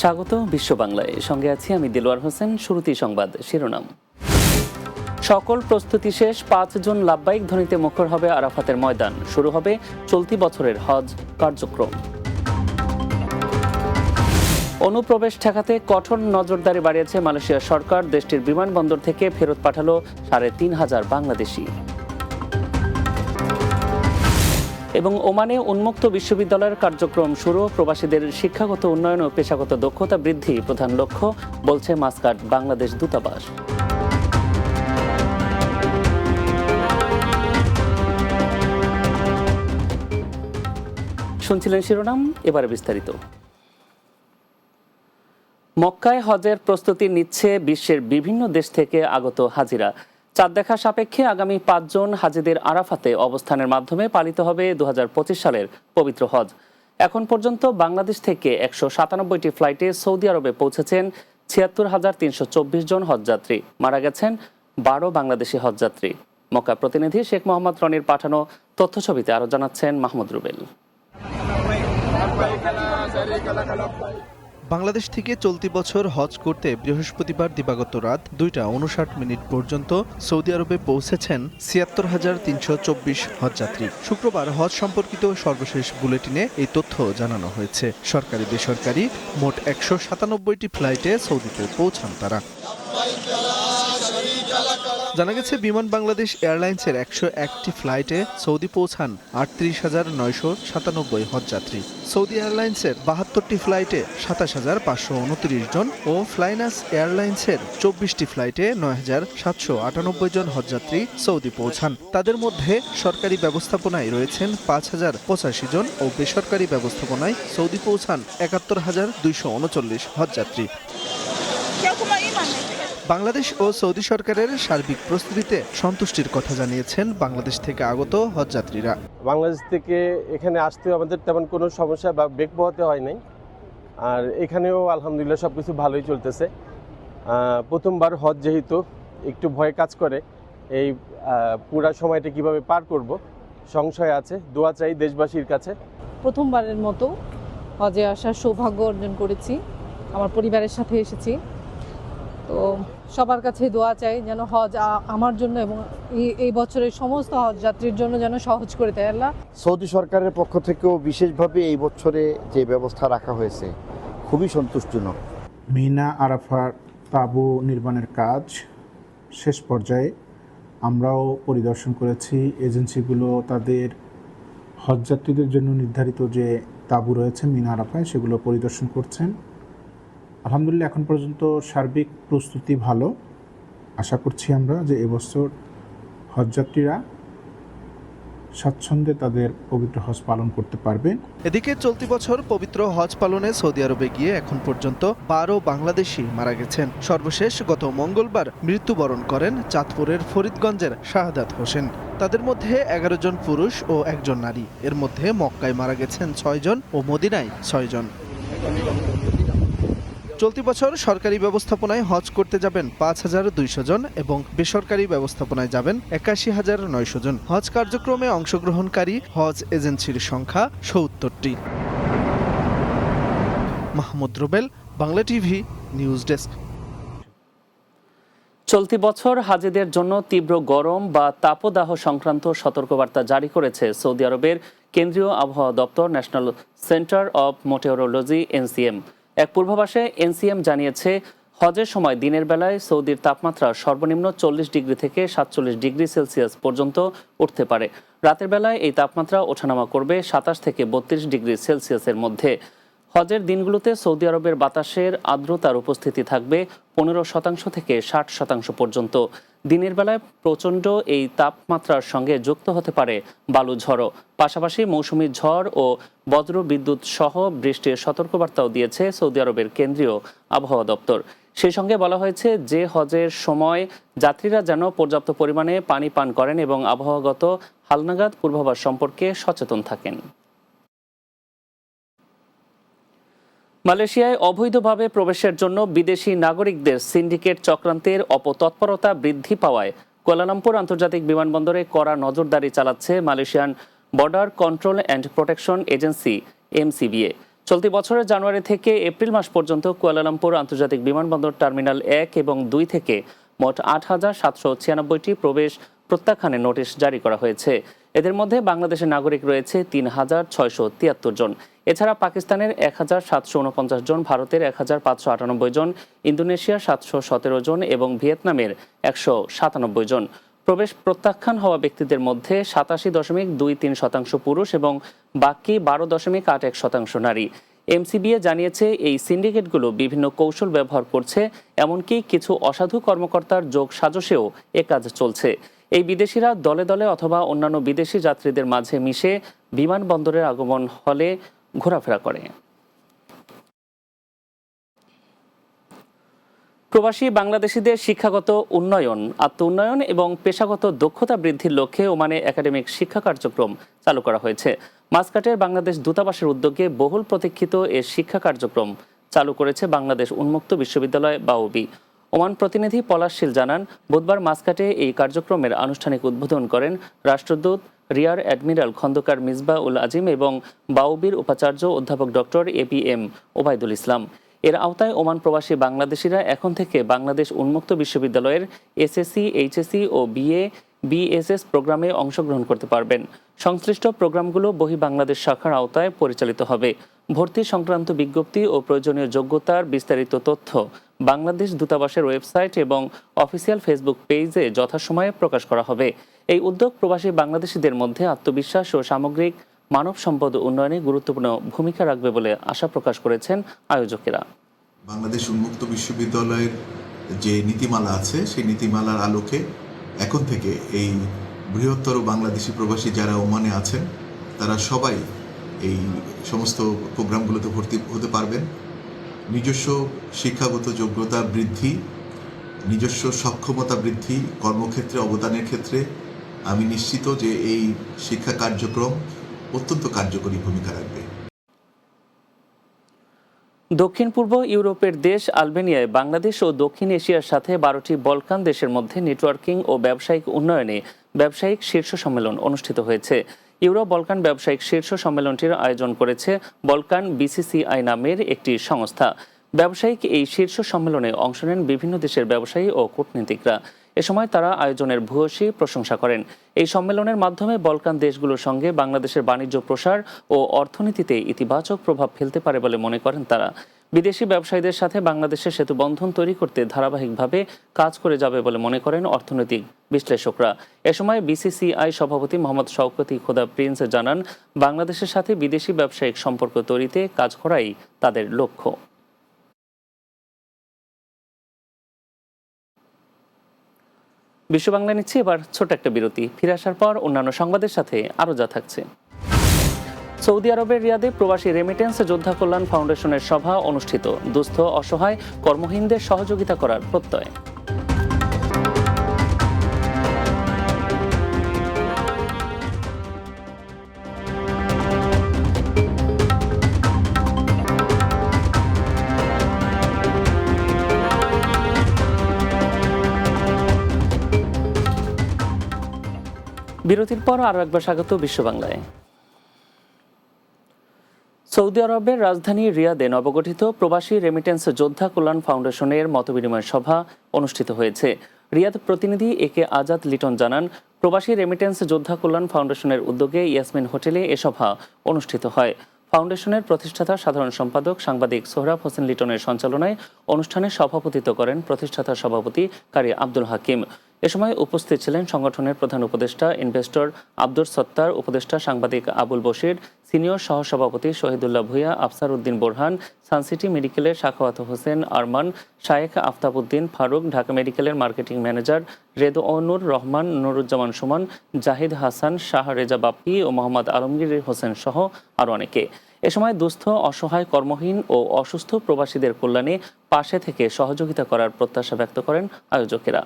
স্বাগত বিশ্ব বাংলায়। সঙ্গে আছি আমি দিলওয়ার হোসেন। শুরুতেই সংবাদ শিরোনাম। সকল প্রস্তুতি শেষ, পাঁচ জুন লাভবাহিক ধ্বনিতে মুখর হবে আরাফাতের ময়দান। শুরু হবে চলতি বছরের হজ কার্যক্রম। অনুপ্রবেশ ঠেকাতে কঠোর নজরদারি বাড়িয়েছে মালয়েশিয়া সরকার। দেশটির বিমানবন্দর থেকে ফেরত পাঠালো সাড়ে তিন হাজার বাংলাদেশি। এবং ওমানে উন্মুক্ত বিশ্ববিদ্যালয়ের কার্যক্রম শুরু। প্রবাসীদের শিক্ষাগত উন্নয়ন ও পেশাগত দক্ষতা বৃদ্ধি প্রধান লক্ষ্য, বলছে মাস্কাট বাংলাদেশ দূতাবাস। শুনছিলেন শিরোনাম, এবারে বিস্তারিত। মক্কায় হজের প্রস্তুতি নিচ্ছে বিশ্বের বিভিন্ন দেশ থেকে আগত হাজিরা। চাঁদ দেখা সাপেক্ষে আগামী পাঁচজন হাজিদের আরাফাতে অবস্থানের মাধ্যমে পালিত হবে দুহাজার পঁচিশ সালের পবিত্র হজ। এখন পর্যন্ত বাংলাদেশ থেকে একশো সাতানব্বইটি ফ্লাইটে সৌদি আরবে পৌঁছেছেন ছিয়াত্তর হাজার তিনশো চব্বিশ জন হজযাত্রী। মারা গেছেন বারো বাংলাদেশি হজযাত্রী। মক্কা প্রতিনিধি শেখ মোহাম্মদ রনির পাঠানো তথ্যছবিতে আরও জানাচ্ছেন মাহমুদ রুবেল। বাংলাদেশ থেকে চলতি বছর হজ করতে বৃহস্পতিবার দিবাগত রাত দুইটা উনষাট মিনিট পর্যন্ত সৌদি আরবে পৌঁছেছেন ছিয়াত্তর হাজার তিনশো চব্বিশ হজযাত্রী শুক্রবার হজ সম্পর্কিত সর্বশেষ বুলেটিনে এই তথ্য জানানো হয়েছে। সরকারি বেসরকারি মোট একশো সাতানব্বইটি ফ্লাইটে সৌদিতে পৌঁছান তারা। জানা গেছে, বিমান বাংলাদেশ এয়ারলাইন্সের একশো একটি ফ্লাইটে সৌদি পৌঁছান আটত্রিশ হাজার নয়শো সাতানব্বই হজযাত্রী। সৌদি এয়ারলাইন্সের বাহাত্তরটি ফ্লাইটে সাতাশ হাজার পাঁচশো উনত্রিশ জন ও ফ্লাইনাস এয়ারলাইন্সের চব্বিশটি ফ্লাইটে নয় হাজার সাতশো আটানব্বই জন হজযাত্রী সৌদি পৌঁছান। তাদের মধ্যে সরকারি ব্যবস্থাপনায় রয়েছেন পাঁচ হাজার পঁচাশি জন ও বেসরকারি ব্যবস্থাপনায় সৌদি পৌঁছান একাত্তর হাজার দুইশো উনচল্লিশ হজযাত্রী। বাংলাদেশ ও সৌদি সরকারের সার্বিক প্রস্তুতিতে সন্তুষ্টির কথা জানিয়েছেন বাংলাদেশ থেকে আগত হজযাত্রীরা। বাংলাদেশ থেকে এখানে আসতেও আমাদের তেমন কোনো সমস্যা বা বেগ পোহাতে হয় নাই। আর এখানেও আলহামদুলিল্লাহ সব কিছু ভালোই চলতেছে। প্রথমবার হজ যেহেতু একটু ভয় কাজ করে এই পুরা সময়টা কীভাবে পার করব সংশয় আছে দোয়া চাই দেশবাসীর কাছে। প্রথমবারের মতো হজে আসার সৌভাগ্য অর্জন করেছি। আমার পরিবারের সাথে এসেছি। তো সবার কাছে দোয়া চাই যেন হজ আমার জন্য এবং এই- এই বছরের সমস্ত হজ যাত্রীর জন্য যেন সহজ করে দেয় আল্লাহ। সৌদি সরকারের পক্ষ থেকেও বিশেষভাবে এই বছরে যে ব্যবস্থা রাখা হয়েছে খুবই সন্তুষ্টজনক। মিনা আরাফার তাঁবু নির্মাণের কাজ শেষ পর্যায়ে আমরাও পরিদর্শন করেছি। এজেন্সিগুলো তাদের হজযাত্রীদের জন্য নির্ধারিত যে তাঁবু রয়েছে মিনা আরাফায় সেগুলো পরিদর্শন করছেন। আলহামদুলিল্লাহ, এখন পর্যন্ত সার্বিক প্রস্তুতি ভালো। আশা করছি আমরা যে এবছর হজযাত্রীরা স্বাচ্ছন্দ্যে তাদের পবিত্র হজ পালন করতে পারবে। এদিকে চলতি বছর পবিত্র হজ পালনে সৌদি আরবে গিয়ে এখন পর্যন্ত বারো বাংলাদেশি মারা গেছেন। সর্বশেষ গত মঙ্গলবার মৃত্যুবরণ করেন চাঁদপুরের ফরিদগঞ্জের শাহাদাত হোসেন। তাদের মধ্যে এগারো জন পুরুষ ও একজন নারী। এর মধ্যে মক্কায় মারা গেছেন ছয়জন ও মদিনায় ছয়জন চলতি বছর সরকারি ব্যবস্থাপনায় হজ করতে যাবেন পাঁচ হাজার দুইশো জন এবং বেসরকারি ব্যবস্থাপনায় যাবেন একাশি হাজার নয়শো জন। হজ কার্যক্রমে অংশগ্রহণকারী হজ এজেন্সির সংখ্যা সত্তরটি। Mahmud Rubel, Bangla TV, news desk. চলতি বছর হাজিদের জন্য তীব্র গরম বা তাপদাহ সংক্রান্ত সতর্কবার্তা জারি করেছে সৌদি আরবের কেন্দ্রীয় আবহাওয়া দপ্তর, national centre of meteorology NCM. এক পূর্বাভাসে এনসিএম জানিয়েছে, হজের সময় দিনের বেলায় সৌদির তাপমাত্রা সর্বনিম্ন চল্লিশ ডিগ্রি থেকে সাতচল্লিশ ডিগ্রি সেলসিয়াস পর্যন্ত উঠতে পারে। রাতের বেলায় এই তাপমাত্রা ওঠানামা করবে সাতাশ থেকে বত্রিশ ডিগ্রি সেলসিয়াসের মধ্যে। হজের দিনগুলোতে সৌদি আরবের বাতাসের আর্দ্রতার উপস্থিতি থাকবে পনেরো শতাংশ থেকে ষাট শতাংশ পর্যন্ত। দিনের বেলায় প্রচণ্ড এই তাপমাত্রার সঙ্গে যুক্ত হতে পারে বালু ঝড়ও পাশাপাশি মৌসুমি ঝড় ও বজ্র বিদ্যুৎ সহ বৃষ্টির সতর্কবার্তাও দিয়েছে সৌদি আরবের কেন্দ্রীয় আবহাওয়া দপ্তর। সেই সঙ্গে বলা হয়েছে যে হজের সময় যাত্রীরা যেন পর্যাপ্ত পরিমাণে পানি পান করেন এবং আবহাওয়াগত হালনাগাদ পূর্বাভাস সম্পর্কে সচেতন থাকেন। মালয়েশিয়ায় অবৈধভাবে প্রবেশের জন্য বিদেশি নাগরিকদের সিন্ডিকেট চক্রান্তের অপতৎপরতা বৃদ্ধি পাওয়ায় কুয়ালালামপুর আন্তর্জাতিক বিমানবন্দরে কড়া নজরদারি চালাচ্ছে Malaysian border control and protection agency, MCBA. চলতি বছরের জানুয়ারি থেকে এপ্রিল মাস পর্যন্ত কুয়ালালামপুর আন্তর্জাতিক বিমানবন্দর টার্মিনাল এক এবং দুই থেকে মোট আট হাজার সাতশো ছিয়ানব্বইটি প্রবেশ প্রত্যাখ্যানের নোটিশ জারি করা হয়েছে। এদের মধ্যে বাংলাদেশের নাগরিক রয়েছে তিন হাজার ছয়শো তিয়াত্তর জন। এছাড়া পাকিস্তানের এক হাজার সাতশো উনপঞ্চাশ জন, ভারতের এক হাজার পাঁচশো আটানব্বই জন ইন্দোনেশিয়ার সাতশো সতেরো জন এবং ভিয়েতনামের একশো সাতানব্বই জন। প্রবেশ প্রত্যাখ্যান হওয়া ব্যক্তিদের মধ্যে সাতাশি দশমিক দুই তিন শতাংশ পুরুষ এবং বাকি বারো দশমিক আট এক শতাংশ নারী। এমসিবিএ জানিয়েছে এই সিন্ডিকেটগুলো বিভিন্ন কৌশল ব্যবহার করছে, এমনকি কিছু অসাধু কর্মকর্তার যোগ সাজসেও এ কাজ চলছে। এই বিদেশিরা দলে দলে অথবা অন্যান্য বিদেশি যাত্রীদের মাঝে মিশে বিমানবন্দরের আগমন হলে ঘোরাফেরা করে। প্রবাসী বাংলাদেশিদের শিক্ষাগত উন্নয়ন আত্ম উন্নয়ন এবং পেশাগত দক্ষতা বৃদ্ধির লক্ষ্যে ওমানে একাডেমিক শিক্ষা কার্যক্রম চালু করা হয়েছে। মাসকাটের বাংলাদেশ দূতাবাসের উদ্যোগে বহুল প্রতীক্ষিত এ শিক্ষা কার্যক্রম চালু করেছে বাংলাদেশ উন্মুক্ত বিশ্ববিদ্যালয় বাউবি। ওমান প্রতিনিধি পলাশ শীল জানান, বুধবার মাসকাটে এই কার্যক্রমের আনুষ্ঠানিক উদ্বোধন করেন রাষ্ট্রদূত রিয়ার অ্যাডমিরাল খন্দকার মিসবা উল আজিম এবং বাউবির উপাচার্য অধ্যাপক doctor A P M Obaidul Islam. এর আওতায় ওমান প্রবাসী বাংলাদেশিরা এখন থেকে বাংলাদেশ উন্মুক্ত বিশ্ববিদ্যালয়ের এসএসসি এইচএসসি ও বিএ বিএসএস প্রোগ্রামে অংশগ্রহণ করতে পারবেন। সংশ্লিষ্ট প্রোগ্রামগুলো বহি বাংলাদেশ শাখার আওতায় পরিচালিত হবে। ভর্তি সংক্রান্ত বিজ্ঞপ্তি ও প্রয়োজনীয় যোগ্যতার বিস্তারিত তথ্য বাংলাদেশ দূতাবাসের ওয়েবসাইট এবং অফিসিয়াল ফেসবুক পেজে যথাসময়ে প্রকাশ করা হবে। এই উদ্যোগ প্রবাসী বাংলাদেশিদের মধ্যে আত্মবিশ্বাস ও সামগ্রিক মানব সম্পদ উন্নয়নে গুরুত্বপূর্ণ ভূমিকা রাখবে বলে আশা প্রকাশ করেছেন আয়োজকেরা। বাংলাদেশ উন্মুক্ত বিশ্ববিদ্যালয়ের যে নীতিমালা আছে, সেই নীতিমালার আলোকে এখন থেকে এই বৃহত্তর বাংলাদেশি প্রবাসী যারা ওমানে আছেন, তারা সবাই এই সমস্ত প্রোগ্রামগুলোতে ভর্তি হতে পারবেন। নিজস্ব শিক্ষাগত যোগ্যতা বৃদ্ধি, নিজস্ব সক্ষমতা বৃদ্ধি, কর্মক্ষেত্রে, অবদানের ক্ষেত্রে আমি নিশ্চিত যে এই শিক্ষা কার্যক্রম অত্যন্ত কার্যকরী ভূমিকা রাখবে। দক্ষিণ পূর্ব ইউরোপের দেশ আলবেনিয়ায় বাংলাদেশ ও দক্ষিণ এশিয়ার সাথে বারোটি বলকান দেশের মধ্যে নেটওয়ার্কিং ও ব্যবসায়িক উন্নয়নে ব্যবসায়িক শীর্ষ সম্মেলন অনুষ্ঠিত হয়েছে। ইউরো বলকান ব্যবসায়িক শীর্ষ সম্মেলনটির আয়োজন করেছে বলকান বিসিসিআই নামের একটি সংস্থা। ব্যবসায়িক এই শীর্ষ সম্মেলনে অংশ নেন বিভিন্ন দেশের ব্যবসায়ী ও কূটনীতিকরা। এ সময় তারা আয়োজনের ভূয়সী প্রশংসা করেন। এই সম্মেলনের মাধ্যমে বলকান দেশগুলোর সঙ্গে বাংলাদেশের বাণিজ্য প্রসার ও অর্থনীতিতে ইতিবাচক প্রভাব ফেলতে পারে বলে মনে করেন তারা। বিদেশি ব্যবসায়ীদের সাথে বাংলাদেশের সেতু বন্ধন তৈরি করতে ধারাবাহিকভাবে কাজ করে যাবে বলে মনে করেন অর্থনৈতিক বিশ্লেষকরা। এ সময় বিসিসিআই সভাপতি মোহাম্মদ শওকতি খোদা প্রিন্স জানান, বাংলাদেশের সাথে বিদেশি ব্যবসায়িক সম্পর্ক তৈরিতে কাজ করাই তাদের লক্ষ্য। বিশ্ব বাংলা নিচ্ছে এবার ছোট একটা বিরতি। ফিরে আসার পর অন্যান্য সংবাদের সাথে আরও যা থাকছে। সৌদি আরবের রিয়াদে প্রবাসী রেমিটেন্স যোদ্ধা কল্যাণ ফাউন্ডেশনের সভা অনুষ্ঠিত। দুস্থ, অসহায় কর্মহীনদের সহযোগিতা করার প্রত্যয়। বিরতির পর আরও একবার স্বাগত বিশ্ব বাংলায় সৌদি আরবের রাজধানী রিয়াদে নবগঠিত প্রবাসী রেমিটেন্স যোদ্ধা কল্যাণ ফাউন্ডেশনের মতবিনিময় সভা অনুষ্ঠিত হয়েছে। রিয়াদ প্রতিনিধি এ কে আজাদ লিটন জানান, প্রবাসী রেমিটেন্স যোদ্ধা কল্যাণ ফাউন্ডেশনের উদ্যোগে ইয়াসমিন হোটেলে এ সভা অনুষ্ঠিত হয়। ফাউন্ডেশনের প্রতিষ্ঠাতা সাধারণ সম্পাদক সাংবাদিক সোহরাব হোসেন লিটনের সঞ্চালনায় অনুষ্ঠানে সভাপতিত্ব করেন প্রতিষ্ঠাতা সভাপতি কারি আব্দুল হাকিম। এ সময় উপস্থিত ছিলেন সংগঠনের প্রধান উপদেষ্টা, ইনভেস্টর আব্দুর সত্তার, উপদেষ্টা সাংবাদিক আবুল বশির, সিনিয়র সহসভাপতি শহীদুল্লাহ ভূঁইয়া আফসার উদ্দিন বোরহান সানসিটি মেডিকেলের শাখাওয়াত হোসেন আরমান, শায়েখ আফতাবউদ্দিন ফারুক, ঢাকা মেডিকেলের মার্কেটিং ম্যানেজার রেদওয়ানুর রহমান, নুরুজ্জামান সুমন, জাহিদ হাসান, শাহ রেজা বাপ্পি ও মোহাম্মদ আলমগীর হোসেন সহ আরও অনেকে। এ সময় দুস্থ, অসহায়, কর্মহীন ও অসুস্থ প্রবাসীদের কল্যাণে পাশে থেকে সহযোগিতা করার প্রত্যাশা ব্যক্ত করেন আয়োজকেরা।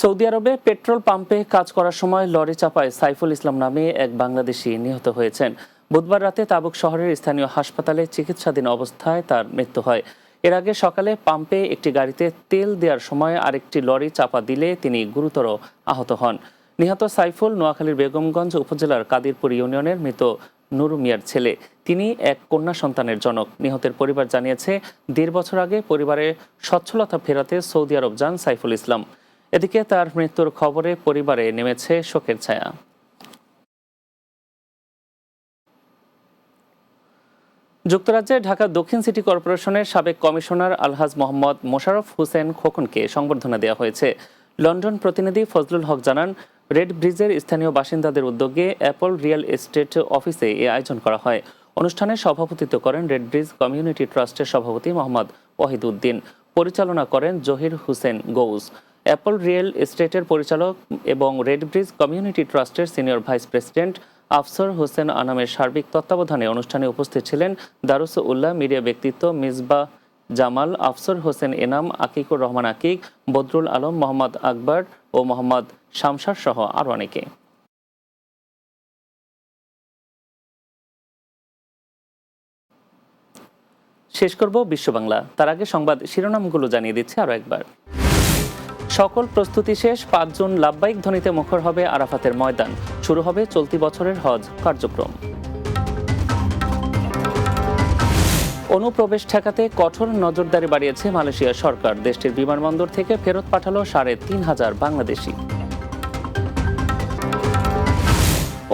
সৌদি আরবে পেট্রোল পাম্পে কাজ করার সময় লরি চাপায় সাইফুল ইসলাম নামে এক বাংলাদেশি নিহত হয়েছেন। বুধবার রাতে তাবুক শহরের স্থানীয় হাসপাতালে চিকিৎসাধীন অবস্থায় তার মৃত্যু হয়। এর আগে সকালে পাম্পে একটি গাড়িতে তেল দেওয়ার সময় আরেকটি লরি চাপা দিলে তিনি গুরুতর আহত হন। নিহত সাইফুল নোয়াখালীর বেগমগঞ্জ উপজেলার কাদিরপুর ইউনিয়নের মৃত নুরু মিয়ার ছেলে। তিনি এক কন্যা সন্তানের জনক। নিহতের পরিবার জানিয়েছে, দেড় বছর আগে পরিবারে সচ্ছলতা ফেরাতে সৌদি আরব যান সাইফুল ইসলাম। এদিকে তার মৃত্যুর খবরে পরিবারে নেমেছে শোকের ছায়া। যুক্তরাজ্যে ঢাকা দক্ষিণ সিটি কর্পোরেশনের সাবেক কমিশনার আলহাজ মোহাম্মদ মোশাররফ হোসেন খোকনকে সংবর্ধনা দেওয়া হয়েছে। লন্ডন প্রতিনিধি ফজলুল হক জানান, রেড ব্রিজের স্থানীয় বাসিন্দাদের উদ্যোগে অ্যাপল রিয়েল এস্টেট অফিসে এ আয়োজন করা হয়। অনুষ্ঠানে সভাপতিত্ব করেন রেড ব্রিজ কমিউনিটি ট্রাস্টের সভাপতি মোহাম্মদ ওয়াহিদ উদ্দিন পরিচালনা করেন জহির হোসেন গৌস। অ্যাপল রিয়েল এস্টেটের পরিচালক এবং রেড ব্রিজ কমিউনিটি ট্রাস্টের senior vice president Afsar Hossain আনামের সার্বিক তত্ত্বাবধানে অনুষ্ঠানে উপস্থিত ছিলেন দারুস উল্লাহ মিডিয়া ব্যক্তিত্ব মিসবা জামাল, আফসর হোসেন এনাম, আকিকুর রহমান আকিক, বদরুল আলম, মোহাম্মদ আকবর ও মোহাম্মদ শামসার সহ আরও অনেকে। শেষ করব বিশ্ব বাংলা। তার আগে সংবাদ শিরোনামগুলো জানিয়ে দিচ্ছে আরও একবার। সকল প্রস্তুতি শেষ, পাঁচ জুন লাভবাহিক ধ্বনিতে মুখর হবে আরাফাতের ময়দান। শুরু হবে চলতি বছরের হজ কার্যক্রম। অনুপ্রবেশ ঠেকাতে কঠোর নজরদারি বাড়িয়েছে মালয়েশিয়া সরকার। দেশটির বিমানবন্দর থেকে ফেরত পাঠালো সাড়ে তিন হাজার বাংলাদেশি।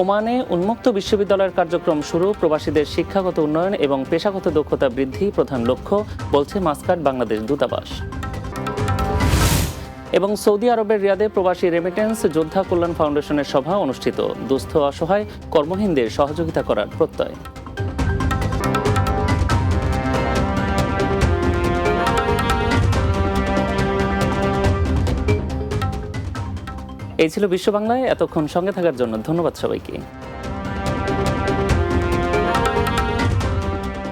ওমানে উন্মুক্ত বিশ্ববিদ্যালয়ের কার্যক্রম শুরু। প্রবাসীদের শিক্ষাগত উন্নয়ন এবং পেশাগত দক্ষতা বৃদ্ধি প্রধান লক্ষ্য, বলছে মাস্কাট বাংলাদেশ দূতাবাস। এবং সৌদি আরবের রিয়াদে প্রবাসী রেমিটেন্স যোদ্ধা কল্যাণ ফাউন্ডেশনের সভা অনুষ্ঠিত। দুস্থ অসহায় কর্মহীনদের সহযোগিতা করার প্রত্যয়। এই ছিল বিশ্ব বাংলায় এতক্ষণ সঙ্গে থাকার জন্য ধন্যবাদ সবাইকে।